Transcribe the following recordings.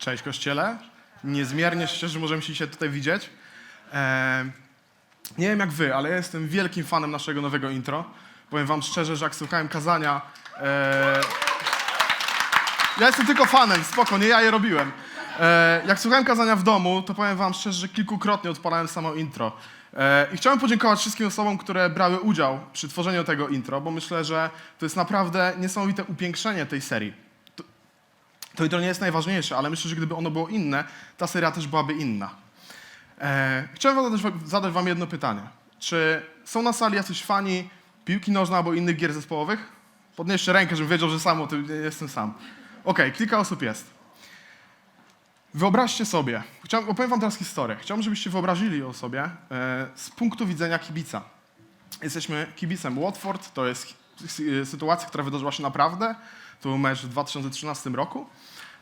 Cześć Kościele. Niezmiernie się cieszę, że możemy się tutaj widzieć. E, nie wiem jak wy, ale ja jestem wielkim fanem naszego nowego intro. Powiem wam szczerze, że jak słuchałem kazania... E, ja jestem tylko fanem, spoko, nie ja je robiłem. E, jak słuchałem kazania w domu, to powiem wam szczerze, że kilkukrotnie odpalałem samo intro. I chciałem podziękować wszystkim osobom, które brały udział przy tworzeniu tego intro, bo myślę, że to jest naprawdę niesamowite upiększenie tej serii. To, intro nie jest najważniejsze, ale myślę, że gdyby ono było inne, ta seria też byłaby inna. E, chciałem zadać, zadać wam jedno pytanie. Czy są na sali jacyś fani piłki nożnej albo innych gier zespołowych? Podnieście rękę, żebym wiedział, że sam o tym jestem sam. Okej, kilka osób jest. Wyobraźcie sobie, chciałem, opowiem wam teraz historię. Chciałbym, żebyście wyobrazili ją sobie e, z punktu widzenia kibica. Jesteśmy kibicem Watford, to jest sy- sytuacja, która wydarzyła się naprawdę. To był mecz w 2013 roku.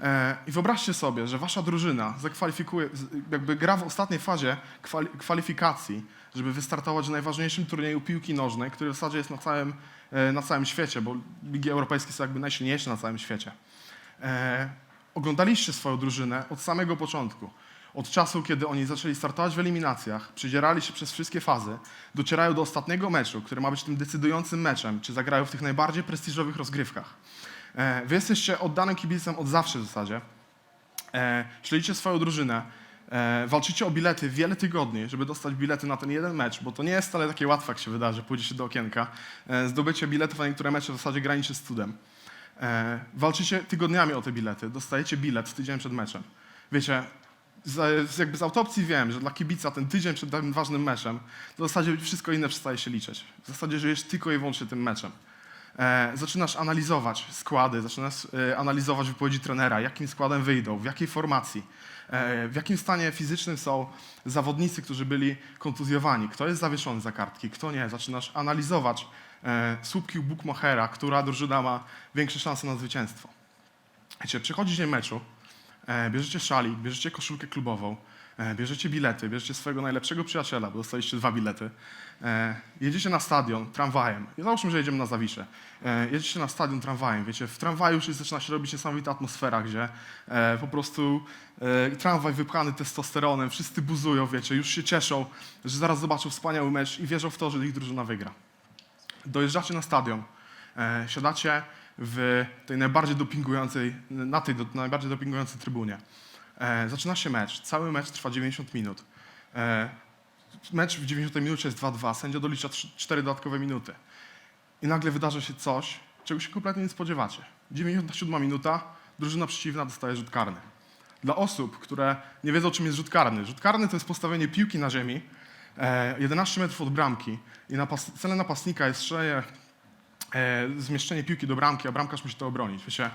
E, I wyobraźcie sobie, że wasza drużyna zakwalifikuje, jakby gra w ostatniej fazie kwali, kwalifikacji, żeby wystartować w najważniejszym turnieju piłki nożnej, który w zasadzie jest na całym, e, na całym świecie, bo ligi europejskie są jakby najsilniejsze na całym świecie. E, oglądaliście swoją drużynę od samego początku. Od czasu, kiedy oni zaczęli startować w eliminacjach, przedzierali się przez wszystkie fazy, docierają do ostatniego meczu, który ma być tym decydującym meczem, czy zagrają w tych najbardziej prestiżowych rozgrywkach. E, wy jesteście oddanym kibicem od zawsze w zasadzie. E, śledzicie swoją drużynę, e, walczycie o bilety wiele tygodni, żeby dostać bilety na ten jeden mecz, bo to nie jest wcale takie łatwe, jak się wydarzy, pójdzie się do okienka. Zdobycie biletów na niektóre mecze w zasadzie graniczy z cudem. Walczycie tygodniami o te bilety, dostajecie bilet tydzień przed meczem. Wiecie, jakby z autopsji wiem, że dla kibica ten tydzień przed tym ważnym meczem, to w zasadzie wszystko inne przestaje się liczyć. W zasadzie żyjesz tylko i wyłącznie tym meczem. E, zaczynasz analizować składy, zaczynasz e, analizować wypowiedzi trenera, jakim składem wyjdą, w jakiej formacji, e, w jakim stanie fizycznym są zawodnicy, którzy byli kontuzjowani, kto jest zawieszony za kartki, kto nie. Zaczynasz analizować słupki Bookmachera, która drużyna ma większe szanse na zwycięstwo. Wiecie, przychodzi dzień meczu, bierzecie szalik, bierzecie koszulkę klubową, bierzecie bilety, bierzecie swojego najlepszego przyjaciela, bo dostaliście dwa bilety, e, jedziecie na stadion tramwajem. I załóżmy, że jedziemy na Zawiszę. E, jedziecie na stadion tramwajem, wiecie, w tramwaju już zaczyna się robić niesamowita atmosfera, gdzie e, po prostu e, tramwaj wypchany testosteronem, wszyscy buzują, wiecie, już się cieszą, że zaraz zobaczą wspaniały mecz i wierzą w to, że ich drużyna wygra. Dojeżdżacie na stadion, e, siadacie w tej najbardziej dopingującej, na tej najbardziej dopingującej trybunie. E, zaczyna się mecz. Cały mecz trwa 90 minut. E, mecz w 90 minucie jest 2-2. Sędzia dolicza 4 dodatkowe minuty. I nagle wydarza się coś, czego się kompletnie nie spodziewacie. 97 minuta, drużyna przeciwna dostaje rzut karny. Dla osób, które nie wiedzą, czym jest rzut karny. Rzut karny to jest postawienie piłki na ziemi, e, 11 metrów od bramki i napas- celem napastnika jest strzelenie, e, zmieszczenie piłki do bramki, a bramkarz musi to obronić. Wiecie,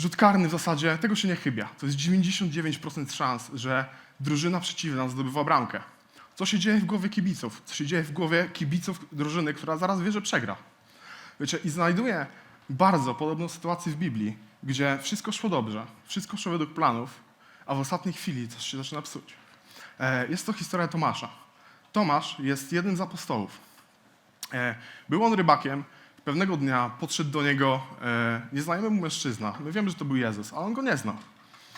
rzut karny w zasadzie, tego się nie chybia. To jest 99% szans, że drużyna przeciwna zdobywa bramkę. Co się dzieje w głowie kibiców? Co się dzieje w głowie kibiców drużyny, która zaraz wie, że przegra? Wiecie, i znajduję bardzo podobną sytuację w Biblii, gdzie wszystko szło dobrze, wszystko szło według planów, a w ostatniej chwili coś się zaczyna psuć. E, Jest to historia Tomasza. Tomasz jest jednym z apostołów. E, Był on rybakiem. Pewnego dnia podszedł do niego e, nieznajomy mu mężczyzna. My wiemy, że to był Jezus, ale on go nie znał.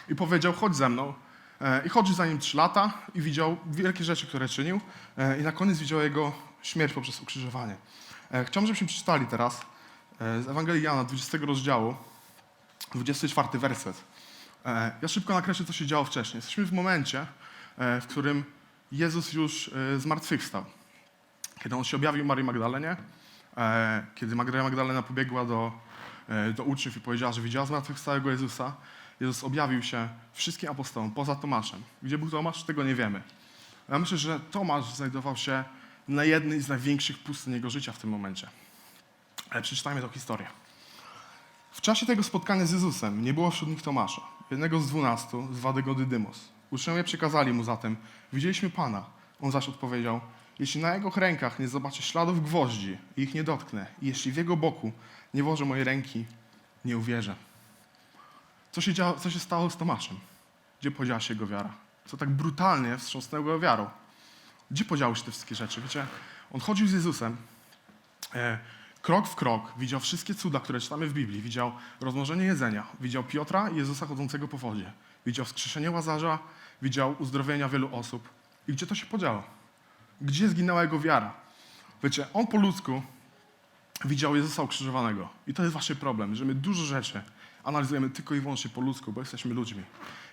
I powiedział, chodź ze mną. E, I chodzi za nim trzy lata i widział wielkie rzeczy, które czynił. E, I na koniec widział jego śmierć poprzez ukrzyżowanie. E, Chciałbym, żebyśmy przeczytali teraz e, z Ewangelii Jana, 20 rozdziału, 24 werset. E, Ja szybko nakreślę, co się działo wcześniej. Jesteśmy w momencie, e, w którym Jezus już e, zmartwychwstał. Kiedy on się objawił Marii Magdalenie, kiedy Maria Magdalena pobiegła do, e, do uczniów i powiedziała, że widziała zmartwychwstałego Jezusa, Jezus objawił się wszystkim apostołom, poza Tomaszem. Gdzie był Tomasz, tego nie wiemy. Ja myślę, że Tomasz znajdował się na jednej z największych pustyń jego życia w tym momencie. Ale przeczytajmy tę historię. W czasie tego spotkania z Jezusem nie było wśród nich Tomasza, jednego z dwunastu, zwanego go Dydymos. Uczniowie przekazali mu zatem, widzieliśmy Pana. On zaś odpowiedział, jeśli na jego rękach nie zobaczę śladów gwoździ i ich nie dotknę, i jeśli w jego boku nie włożę mojej ręki, nie uwierzę. Co się, działo, co się stało z Tomaszem? Gdzie podziała się jego wiara? Co tak brutalnie wstrząsnęło jego wiarą? Gdzie podziały się te wszystkie rzeczy? Wiecie, on chodził z Jezusem, e, krok w krok, widział wszystkie cuda, które czytamy w Biblii. Widział rozmnożenie jedzenia, widział Piotra i Jezusa chodzącego po wodzie. Widział wskrzeszenie Łazarza, widział uzdrowienia wielu osób. I gdzie to się podziało? Gdzie zginęła jego wiara? Wiecie, on po ludzku widział Jezusa ukrzyżowanego. I to jest właśnie problem, że my dużo rzeczy analizujemy tylko i wyłącznie po ludzku, bo jesteśmy ludźmi.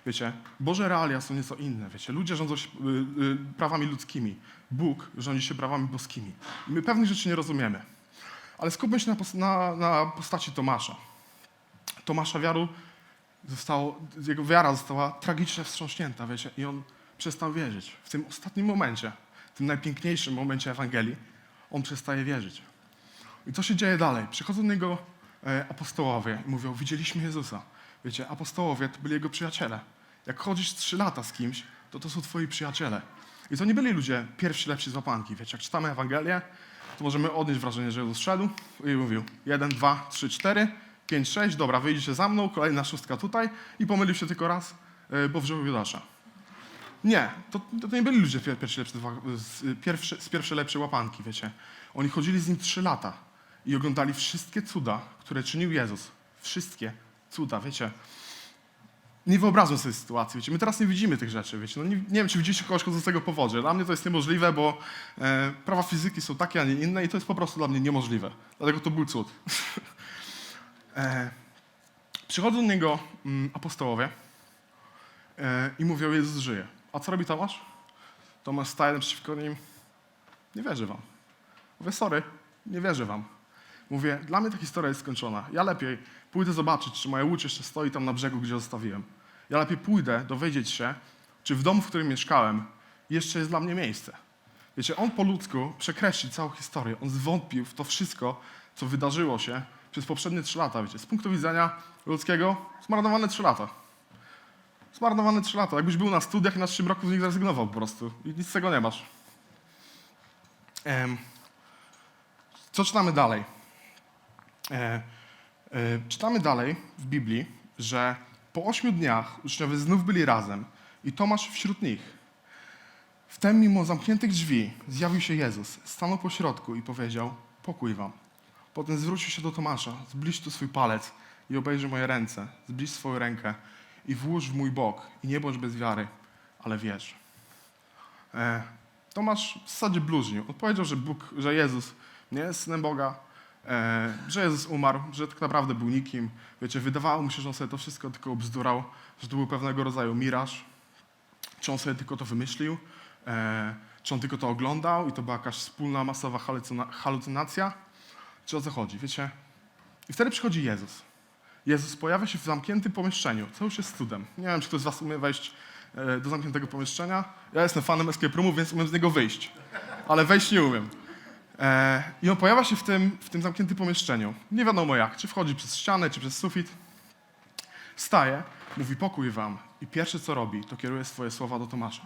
Wiecie, Boże realia są nieco inne. Wiecie, ludzie rządzą się y, y, prawami ludzkimi. Bóg rządzi się prawami boskimi. I my pewnych rzeczy nie rozumiemy. Ale skupmy się na, na, na postaci Tomasza. Tomasza wiaru zostało, jego wiara została tragicznie wstrząśnięta, wiecie, i on przestał wierzyć. W tym ostatnim momencie, tym najpiękniejszym momencie Ewangelii, on przestaje wierzyć. I co się dzieje dalej? Przychodzą do niego e, apostołowie i mówią, widzieliśmy Jezusa. Wiecie, apostołowie to byli jego przyjaciele. Jak chodzisz trzy lata z kimś, to to są twoi przyjaciele. I to nie byli ludzie pierwsi, lepsi z łapanki. Wiecie, jak czytamy Ewangelię, to możemy odnieść wrażenie, że Jezus szedł i mówił jeden, dwa, trzy, cztery, pięć, sześć, dobra, wyjdziecie za mną, kolejna szóstka tutaj i pomylił się tylko raz, e, bo wziął Judasza. Nie, to, to nie byli ludzie pier- pierwsi, lepsi, z wa- z, pierwsze, z pierwsze lepsze łapanki, wiecie. Oni chodzili z nim trzy lata i oglądali wszystkie cuda, które czynił Jezus. Wszystkie cuda, wiecie. Nie wyobrażam sobie sytuacji, wiecie. My teraz nie widzimy tych rzeczy, wiecie. No nie, nie wiem, czy widzicie kogoś chodzącego po wodzie. Dla mnie to jest niemożliwe, bo e, prawa fizyki są takie, a nie inne i to jest po prostu dla mnie niemożliwe. Dlatego to był cud. e, przychodzą do niego mm, apostołowie e, i mówią, Jezus żyje. A co robi Tomasz? Tomasz staje naprzeciwko nim, nie wierzę wam. Mówię, sorry, nie wierzę wam. Mówię, dla mnie ta historia jest skończona. Ja lepiej pójdę zobaczyć, czy moja łódź jeszcze stoi tam na brzegu, gdzie zostawiłem. Ja lepiej pójdę dowiedzieć się, czy w domu, w którym mieszkałem, jeszcze jest dla mnie miejsce. Wiecie, on po ludzku przekreśli całą historię. On zwątpił w to wszystko, co wydarzyło się przez poprzednie trzy lata. Wiecie, z punktu widzenia ludzkiego, zmarnowane trzy lata. Zmarnowane trzy lata. Jakbyś był na studiach i na trzecim roku z nich zrezygnował po prostu. I nic z tego nie masz. Em, co czytamy dalej? E, e, czytamy dalej w Biblii, że po ośmiu dniach uczniowie znów byli razem i Tomasz wśród nich. Wtem mimo zamkniętych drzwi zjawił się Jezus, stanął po środku i powiedział, pokój wam. Potem zwrócił się do Tomasza, zbliż tu swój palec i obejrzyj moje ręce, zbliż swoją rękę i włóż w mój bok i nie bądź bez wiary, ale wierz. E, Tomasz w zasadzie bluźnił. On powiedział, że Bóg, że Jezus nie jest synem Boga, e, że Jezus umarł, że tak naprawdę był nikim. Wiecie, wydawało mu się, że on sobie to wszystko tylko obzdurał, że to był pewnego rodzaju miraż, czy on sobie tylko to wymyślił, e, czy on tylko to oglądał i to była jakaś wspólna, masowa halucyna- halucynacja, czy o co chodzi, wiecie? I wtedy przychodzi Jezus. Jezus pojawia się w zamkniętym pomieszczeniu, co już jest cudem. Nie wiem, czy ktoś z was umie wejść e, do zamkniętego pomieszczenia. Ja jestem fanem escape roomów, więc umiem z niego wyjść, ale wejść nie umiem. E, I on pojawia się w tym, w tym zamkniętym pomieszczeniu. Nie wiadomo jak, czy wchodzi przez ścianę, czy przez sufit. Staje, mówi pokój wam i pierwsze co robi, to kieruje swoje słowa do Tomasza.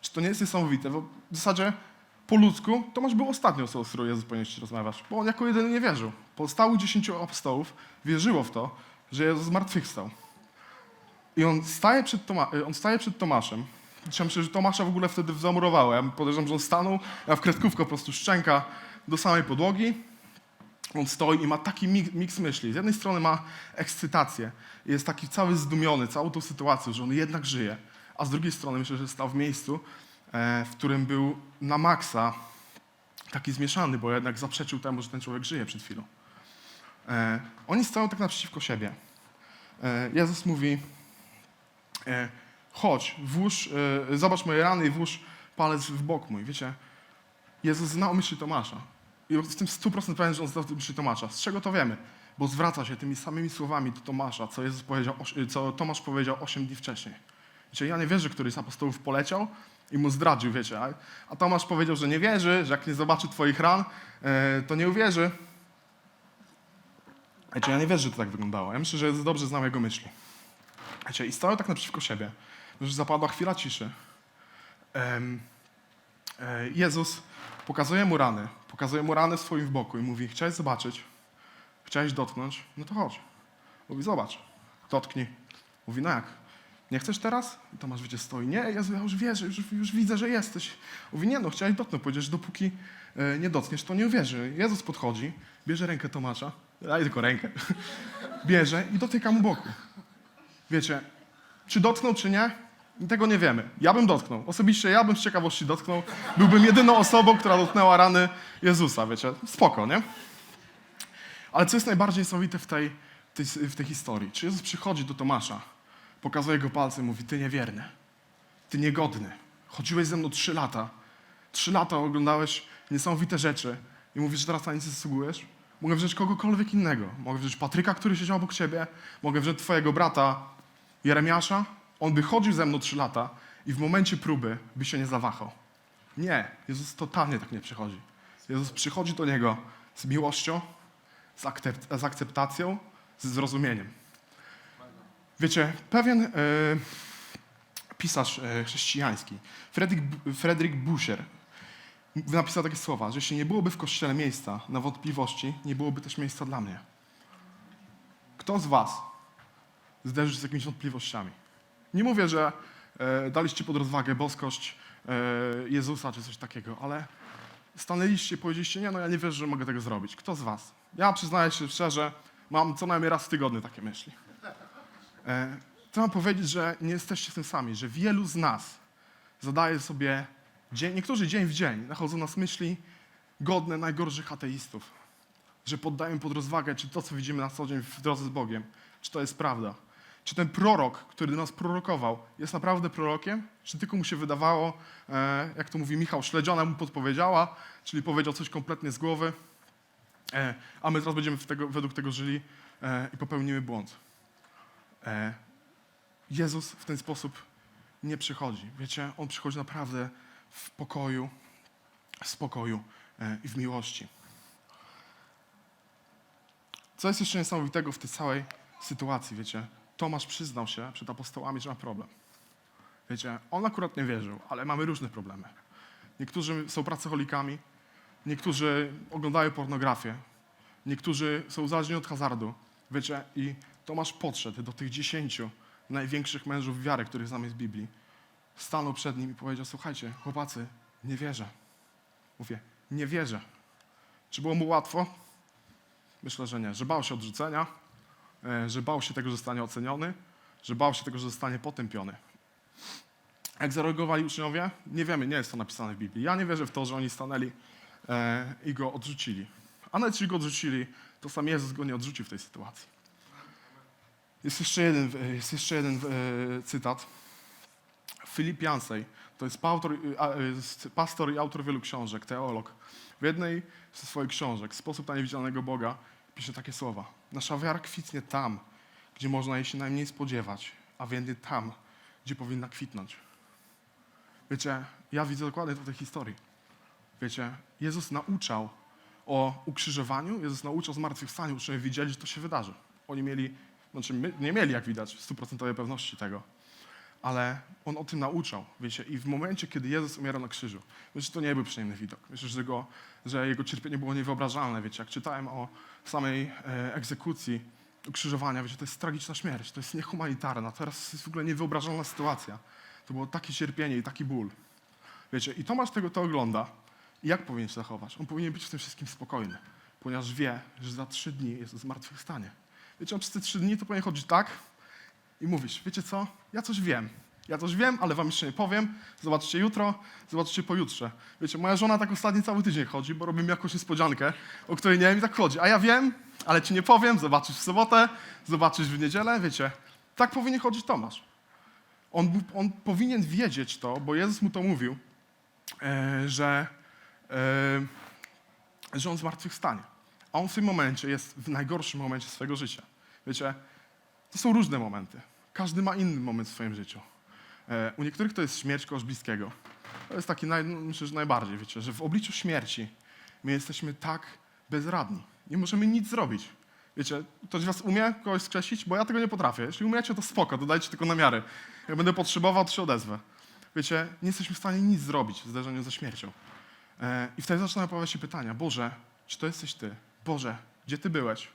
Czy to nie jest niesamowite? Bo w zasadzie po ludzku Tomasz był ostatnią osobą, z którą Jezus powinien się rozmawiać, bo on jako jedyny nie wierzył. Pozostałych dziesięciu apostołów wierzyło w to, że Jezus zmartwychwstał. I on staje przed, Toma- on staje przed Tomaszem. Ja myślę, że Tomasza w ogóle wtedy zamurowało. Ja podejrzewam, że on stanął, a w kredkówkę po prostu szczęka do samej podłogi. On stoi i ma taki mik- miks myśli. Z jednej strony ma ekscytację, jest taki cały zdumiony całą tą sytuacją, że on jednak żyje, a z drugiej strony myślę, że stał w miejscu, w którym był na maksa taki zmieszany, bo jednak zaprzeczył temu, że ten człowiek żyje przed chwilą. E, Oni stoją tak naprzeciwko siebie. E, Jezus mówi, e, chodź, włóż, e, zobacz moje rany i włóż palec w bok mój. Wiecie, Jezus znał myśli Tomasza. I jestem 100% pewien, że on znał myśli Tomasza. Z czego to wiemy? Bo zwraca się tymi samymi słowami do Tomasza, co, Jezus powiedział, co Tomasz powiedział 8 dni wcześniej. Wiecie, ja nie wierzę, że któryś z apostołów poleciał i mu zdradził, wiecie. A, Tomasz powiedział, że nie wierzy, że jak nie zobaczy twoich ran, e, to nie uwierzy. Wiecie, ja nie wierzę, że to tak wyglądało. Ja myślę, że dobrze znał jego myśli. Wiecie, i stoją tak naprzeciwko siebie, że zapadła chwila ciszy. E, Jezus pokazuje mu rany, pokazuje mu rany w swoim boku i mówi, chciałeś zobaczyć, chciałeś dotknąć, no to chodź. Mówi, zobacz, dotknij. Mówi, no jak? Nie chcesz teraz? Tomasz, wiecie, stoi, nie, Jezu, ja już wierzę, już, już widzę, że jesteś. Mówi, nie no, chciałeś dotknąć, powiedziesz, dopóki e, nie dotkniesz, to nie uwierzy. Jezus podchodzi, bierze rękę Tomasza, daj tylko rękę, bierze i dotyka mu boku. Wiecie, czy dotknął, czy nie? Tego nie wiemy. Ja bym dotknął. Osobiście ja bym z ciekawości dotknął. Byłbym jedyną osobą, która dotknęła rany Jezusa, wiecie. Spoko, nie? Ale co jest najbardziej niesamowite w tej, tej, w tej historii? Czy Jezus przychodzi do Tomasza, pokazuje go palcem mówi, ty niewierny, ty niegodny. Chodziłeś ze mną trzy lata. Trzy lata oglądałeś niesamowite rzeczy i mówisz, że teraz na nic nie zasługujesz? Mogę wziąć kogokolwiek innego. Mogę wziąć Patryka, który siedział obok ciebie. Mogę wziąć twojego brata Jeremiasza. On by chodził ze mną trzy lata i w momencie próby by się nie zawahał. Nie, Jezus totalnie tak nie przychodzi. Jezus przychodzi do Niego z miłością, z akceptacją, z zrozumieniem. Wiecie, pewien e, pisarz e, chrześcijański, Fredrik, Fredrik Buscher, napisał takie słowa, że jeśli nie byłoby w Kościele miejsca na wątpliwości, nie byłoby też miejsca dla mnie. Kto z was zderzy się z jakimiś wątpliwościami? Nie mówię, że e, daliście pod rozwagę boskość e, Jezusa czy coś takiego, ale stanęliście i powiedzieliście, nie no ja nie wierzę, że mogę tego zrobić. Kto z was? Ja przyznaję się szczerze, mam co najmniej raz w tygodniu takie myśli. E, Chcę wam powiedzieć, że nie jesteście tym sami, że wielu z nas zadaje sobie dzień, niektórzy dzień w dzień nachodzą nas myśli godne najgorszych ateistów, że poddają pod rozwagę, czy to, co widzimy na co dzień w drodze z Bogiem, czy to jest prawda. Czy ten prorok, który do nas prorokował, jest naprawdę prorokiem? Czy tylko mu się wydawało, e, jak to mówi Michał, śledziona mu podpowiedziała, czyli powiedział coś kompletnie z głowy, e, a my teraz będziemy tego, według tego żyli i popełnimy błąd. E, Jezus w ten sposób nie przychodzi. Wiecie, On przychodzi naprawdę w pokoju, w spokoju e, i w miłości. Co jest jeszcze niesamowitego w tej całej sytuacji, wiecie? Tomasz przyznał się przed apostołami, że ma problem. Wiecie, on akurat nie wierzył, ale mamy różne problemy. Niektórzy są pracocholikami, niektórzy oglądają pornografię, niektórzy są uzależnieni od hazardu. Wiecie, i Tomasz podszedł do tych dziesięciu największych mężów wiary, których znamy z Biblii. Stanął przed nim i powiedział, słuchajcie, chłopacy, nie wierzę. Mówię, nie wierzę. Czy było mu łatwo? Myślę, że nie. Że bał się odrzucenia, e, że bał się tego, że zostanie oceniony, że bał się tego, że zostanie potępiony. Jak zareagowali uczniowie? Nie wiemy, nie jest to napisane w Biblii. Ja nie wierzę w to, że oni stanęli e, i go odrzucili. A nawet jeśli go odrzucili, to sam Jezus go nie odrzucił w tej sytuacji. Jest jeszcze jeden, e, jest jeszcze jeden e, cytat. Filip to jest e, a, s- pastor i autor wielu książek, teolog. W jednej ze swoich książek, Sposób na niewidzialnego Boga, pisze takie słowa. Nasza wiara kwitnie tam, gdzie można jej się najmniej spodziewać, a więcej tam, gdzie powinna kwitnąć. Wiecie, ja widzę dokładnie to w tej historii. Wiecie, Jezus nauczał o ukrzyżowaniu, Jezus nauczał o zmartwychwstaniu, uczniowie widzieli, że to się wydarzy. Oni mieli, znaczy my, nie mieli jak widać stuprocentowej pewności tego, ale On o tym nauczał, wiecie, i w momencie, kiedy Jezus umierał na krzyżu, że to nie był przyjemny widok. Myślę, że, go, że Jego cierpienie było niewyobrażalne, wiecie, jak czytałem o samej e, egzekucji, ukrzyżowania, wiecie, to jest tragiczna śmierć, to jest niehumanitarna, teraz jest w ogóle niewyobrażalna sytuacja. To było takie cierpienie i taki ból. Wiecie, i Tomasz tego to ogląda. I jak powinien się zachować? On powinien być w tym wszystkim spokojny, ponieważ wie, że za trzy dni jest zmartwychwstanie. Wiecie, on przez te trzy dni to powinien chodzić tak i mówić, wiecie co, ja coś wiem. Ja coś wiem, ale wam jeszcze nie powiem. Zobaczycie jutro, zobaczycie pojutrze. Wiecie, moja żona tak ostatni cały tydzień chodzi, bo robi mi jakąś niespodziankę, o której nie wiem i tak chodzi. A ja wiem, ale ci nie powiem, zobaczysz w sobotę, zobaczysz w niedzielę, wiecie. Tak powinien chodzić Tomasz. On, on powinien wiedzieć to, bo Jezus mu to mówił, e, że, e, że on zmartwychwstanie. A on w tym momencie jest w najgorszym momencie swojego życia. Wiecie, to są różne momenty. Każdy ma inny moment w swoim życiu. E, u niektórych to jest śmierć kogoś bliskiego. To jest taki, naj, no, myślę, że najbardziej, wiecie, że w obliczu śmierci my jesteśmy tak bezradni. Nie możemy nic zrobić. Wiecie, ktoś was umie kogoś skrzesić? Bo ja tego nie potrafię. Jeśli umiecie, to spoko, dodajcie tylko namiary. Jak będę potrzebował, to się odezwę. Wiecie, nie jesteśmy w stanie nic zrobić w zderzeniu ze śmiercią. E, I wtedy zaczynają pojawiać się pytania. Boże, czy to jesteś Ty? Boże, gdzie Ty byłeś?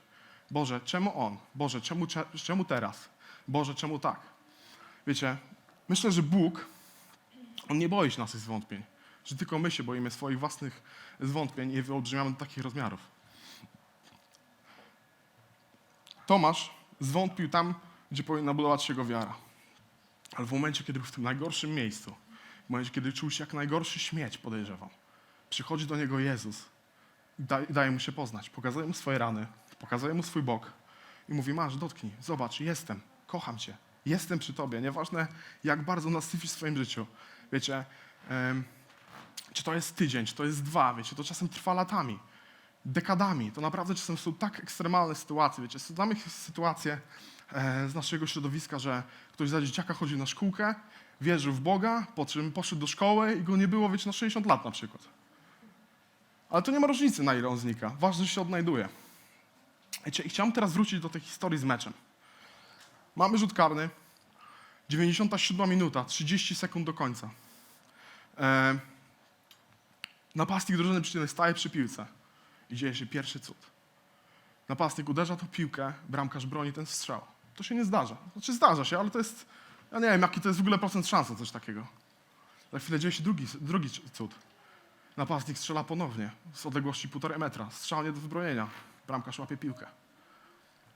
Boże, czemu On? Boże, czemu, cze- czemu teraz? Boże, czemu tak? Wiecie, myślę, że Bóg, On nie boi się naszych zwątpień. Że tylko my się boimy swoich własnych zwątpień i wyolbrzymiamy do takich rozmiarów. Tomasz zwątpił tam, gdzie powinna budować się jego wiara. Ale w momencie, kiedy był w tym najgorszym miejscu, w momencie, kiedy czuł się jak najgorszy śmieć, podejrzewał, przychodzi do niego Jezus i da, i daje mu się poznać. Pokazuje mu swoje rany, pokazuje mu swój bok i mówi, masz, dotknij, zobacz, jestem, kocham cię, jestem przy tobie. Nieważne, jak bardzo nasyfisz w swoim życiu. Wiecie, czy to jest tydzień, czy to jest dwa, wiecie, to czasem trwa latami, dekadami. To naprawdę czasem są tak ekstremalne sytuacje, wiecie. Znamy sytuacje e, z naszego środowiska, że ktoś za dzieciaka chodził na szkółkę, wierzył w Boga, po czym poszedł do szkoły i go nie było, wiecie, na 60 lat na przykład. Ale to nie ma różnicy, na ile on znika. Ważne, że się odnajduje. I chciałem teraz wrócić do tej historii z meczem. Mamy rzut karny, 97 minuta, 30 sekund do końca. E, napastnik drużyny przeciwnej staje przy piłce i dzieje się pierwszy cud. Napastnik uderza tą piłkę, bramkarz broni ten strzał. To się nie zdarza. Znaczy zdarza się, ale to jest, ja nie wiem, jaki to jest w ogóle procent szans na coś takiego. Za chwilę dzieje się drugi, drugi cud. Napastnik strzela ponownie z odległości półtorej metra. Strzał nie do wybronienia. Bramkarz łapie piłkę.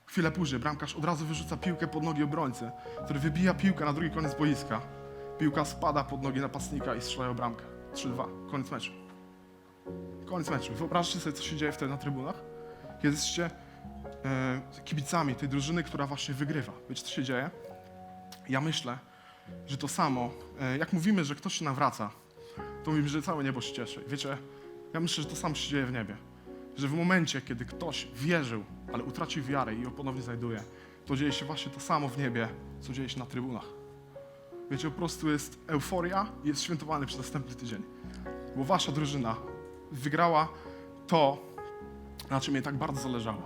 Chwilę później bramkarz od razu wyrzuca piłkę pod nogi obrońcy, który wybija piłkę na drugi koniec boiska. Piłka spada pod nogi napastnika i strzelają bramkę. 3-2. Koniec meczu. Koniec meczu. Wyobraźcie sobie, co się dzieje wtedy na trybunach. Jesteście e, kibicami tej drużyny, która właśnie wygrywa. Wiecie, co się dzieje? Ja myślę, że to samo, e, jak mówimy, że ktoś się nawraca, to mówimy, że całe niebo się cieszy. Wiecie, ja myślę, że to samo się dzieje w niebie. Że w momencie, kiedy ktoś wierzył, ale utracił wiarę i ją ponownie znajduje, to dzieje się właśnie to samo w niebie, co dzieje się na trybunach. Wiecie, po prostu jest euforia i jest świętowany przez następny tydzień. Bo wasza drużyna wygrała to, na czym jej tak bardzo zależało.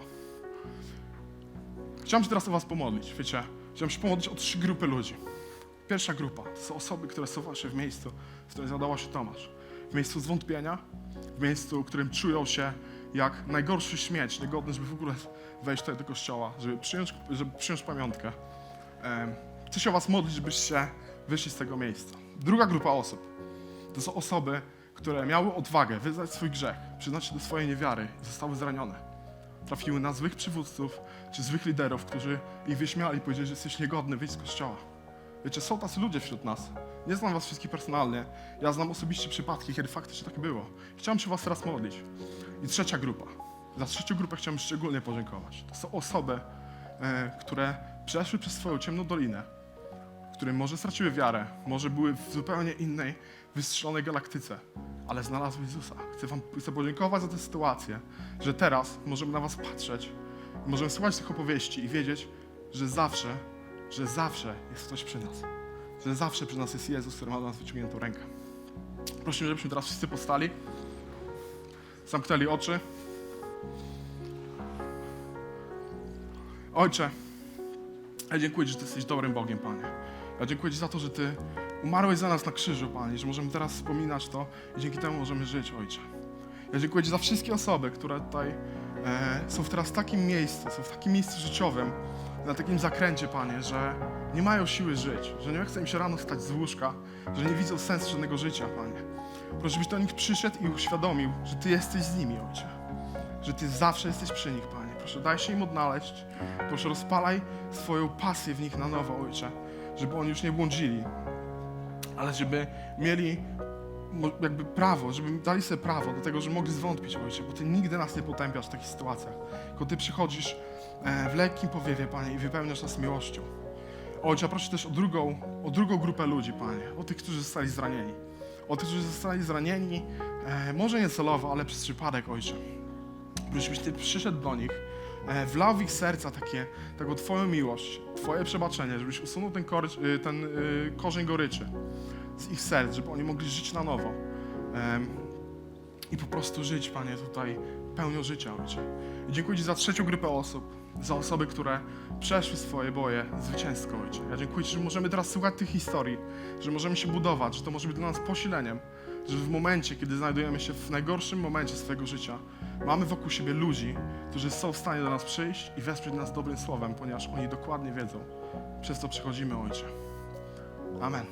Chciałem się teraz o was pomodlić, wiecie. Chciałem się pomodlić o trzy grupy ludzi. Pierwsza grupa to są osoby, które są właśnie w miejscu, w którym zadała się Tomasz. W miejscu zwątpienia, w miejscu, w którym czują się jak najgorszy śmieć, niegodny, żeby w ogóle wejść tutaj do kościoła, żeby przyjąć, żeby przyjąć pamiątkę. Chcę się o was modlić, żebyście wyszli z tego miejsca. Druga grupa osób to są osoby, które miały odwagę wyznać swój grzech, przyznać się do swojej niewiary i zostały zranione. Trafiły na złych przywódców czy złych liderów, którzy ich wyśmiali i powiedzieli, że jesteś niegodny, wyjść z kościoła. Wiecie, są tacy ludzie wśród nas. Nie znam was wszystkich personalnie. Ja znam osobiście przypadki, kiedy faktycznie tak było. Chciałem się was teraz modlić. I trzecia grupa. Za trzecią grupę chciałem szczególnie podziękować. To są osoby, e, które przeszły przez swoją ciemną dolinę, które może straciły wiarę, może były w zupełnie innej, wystrzelonej galaktyce, ale znalazły Jezusa. Chcę wam chcę podziękować za tę sytuację, że teraz możemy na was patrzeć, możemy słuchać tych opowieści i wiedzieć, że zawsze, że zawsze jest ktoś przy nas. Że zawsze przy nas jest Jezus, który ma do nas wyciągniętą rękę. Prosimy, żebyśmy teraz wszyscy powstali, zamknęli oczy. Ojcze, ja dziękuję Ci, że Ty jesteś dobrym Bogiem, Panie. Ja dziękuję Ci za to, że Ty umarłeś za nas na krzyżu, Panie, że możemy teraz wspominać to i dzięki temu możemy żyć, Ojcze. Ja dziękuję Ci za wszystkie osoby, które tutaj e, są teraz w takim miejscu, są w takim miejscu życiowym, na takim zakręcie, Panie, że nie mają siły żyć, że nie chce im się rano wstać z łóżka, że nie widzą sensu żadnego życia, Panie. Proszę, żebyś do nich przyszedł i uświadomił, że Ty jesteś z nimi, Ojcze. Że Ty zawsze jesteś przy nich, Panie. Proszę, daj się im odnaleźć. Proszę, rozpalaj swoją pasję w nich na nowo, Ojcze. Żeby oni już nie błądzili, ale żeby mieli jakby prawo, żeby dali sobie prawo do tego, że mogli zwątpić, Ojcze, bo Ty nigdy nas nie potępiasz w takich sytuacjach. Tylko Ty przychodzisz w lekkim powiewie, Panie, i wypełniasz nas miłością. Ojcze, proszę też o drugą, o drugą grupę ludzi, Panie, o tych, którzy zostali zranieni. O tych, którzy zostali zranieni, e, może nie celowo, ale przez przypadek, Ojcze. Żebyś Ty przyszedł do nich, e, wlał w ich serca takie, taką Twoją miłość, Twoje przebaczenie, żebyś usunął ten, korycz, y, ten y, korzeń goryczy z ich serc, żeby oni mogli żyć na nowo. Em, I po prostu żyć, Panie, tutaj pełnią życia, Ojcze. I dziękuję Ci za trzecią grupę osób, za osoby, które przeszły swoje boje zwycięsko, Ojcze. Ja dziękuję Ci, że możemy teraz słuchać tych historii, że możemy się budować, że to może być dla nas posileniem, że w momencie, kiedy znajdujemy się w najgorszym momencie swojego życia, mamy wokół siebie ludzi, którzy są w stanie do nas przyjść i wesprzeć nas dobrym słowem, ponieważ oni dokładnie wiedzą, przez co przechodzimy, Ojcze. Amen.